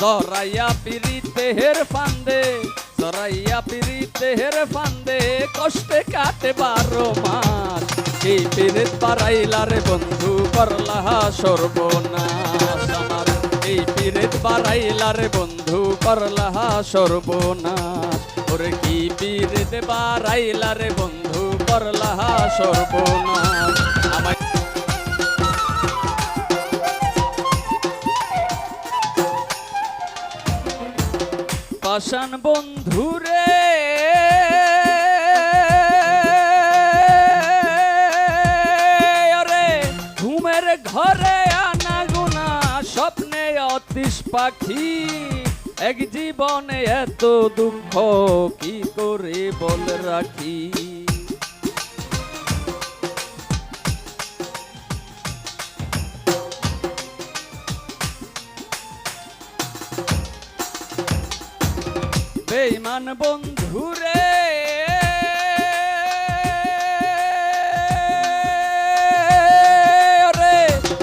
জরাইয়া পিরিতে হের ফান্দে, জরাইয়া পিরিতে হের ফান্দে, কষ্টে কাটে বারো মাস। এই পিরিত বাড়াইলারে বন্ধু, করলা সর্বনাশ। আমার এই পিরিত বাড়াইলারে বন্ধু, করলা সর্বনাশ। ওরে কি পিরিত বাড়াইলারে বন্ধু, করলা সর্বনাশ। পাষাণ বন্ধুরে আরে, ঘুমের ঘরে আনা গুনা স্বপ্নে অতিশ পাখি। এক জীবনে এত দুঃখ, কি করে বল রাখি? বেইমান বন্ধুরে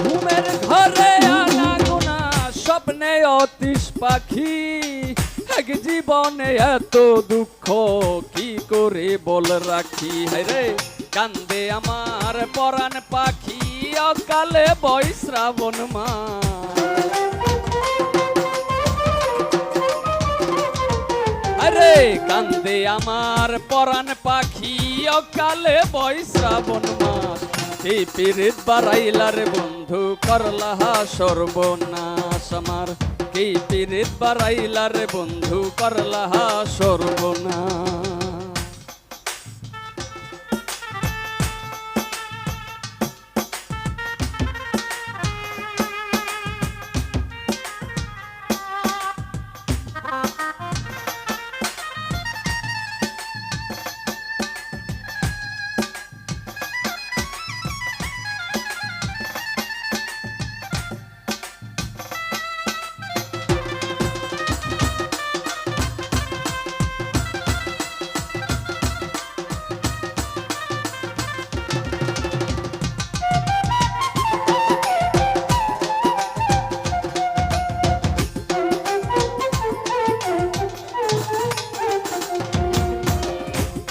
ঘুমের ঘরে আনা গুনা স্বপ্নে অতিশ পাখি। এক জীবনে এত দুঃখ, কি করে বল রাখি? রে, কান্দে আমার পরাণ পাখি, অকালে বৈশ্রাবণ মা। আরে কান্দে আমার পরাণ পাখি, অকালে বৈশ্রাবণ মাস। এই পিরিত বাড়াইলার বন্ধু, করলাহা সর্বনাশ আমার। এই পিরিত বাড়াইলার বন্ধু, করলাহা সর্বনাশ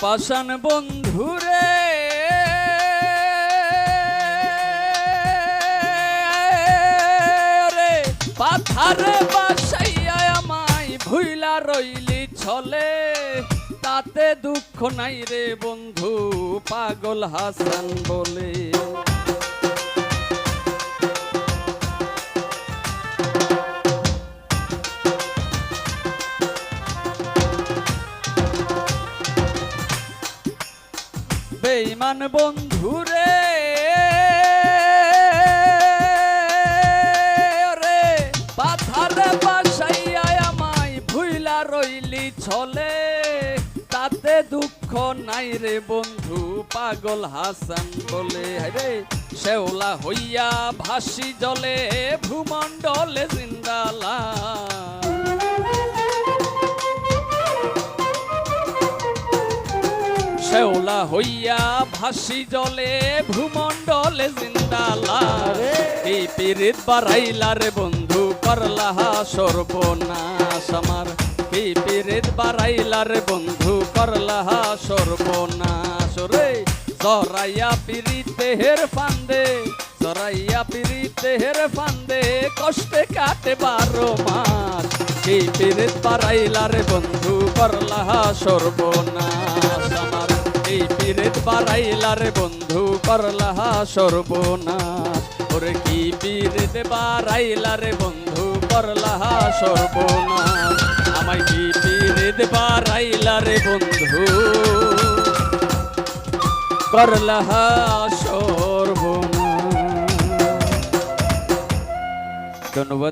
পাষাণ বন্ধুরে। রে পাথারে বাসাইয়া আমায় ভুইলা রইলি ছলে। তাতে দুঃখ নাই রে বন্ধু, পাগল হাসান বলে। বেইমান বন্ধুরে। রে পাথারে বাসাইয়া আমায় ভুইলা রইলি ছলে। তাতে দুঃখ নাই রে বন্ধু, পাগল হাসান বলে। রে শেওলা হইয়া ভাসি জলে, ভূমণ্ডলে জিন্দালা শেওলা হইয়া ভাসি জলে ভূমণ্ডলে জিন্দালা এই পিরিত বাড়াইলার বন্ধু করলাহা সর্বনাশ আমার। এই পিরিত বাড়াইলার বন্ধু করলাহা সর্বনাশ রে। জরাইয়া পিরিতে হের ফান্দে জরাইয়া পিরিতে হের ফান্দে কষ্টে কাটে বারো মাস। এই পিরিত বাড়াইলার বন্ধু করলাহা সর্বনাশ এই পিরিত বাড়াইলার বন্ধু করলাহা সর্বনাশ। ওরে কি পিরিত বাড়াইলার বন্ধু করলাহা সর্বনাশ। আমায় কি পিরিত বাড়াইলার বন্ধু? করলাহা সর্বনাশ। ধন্যবাদ।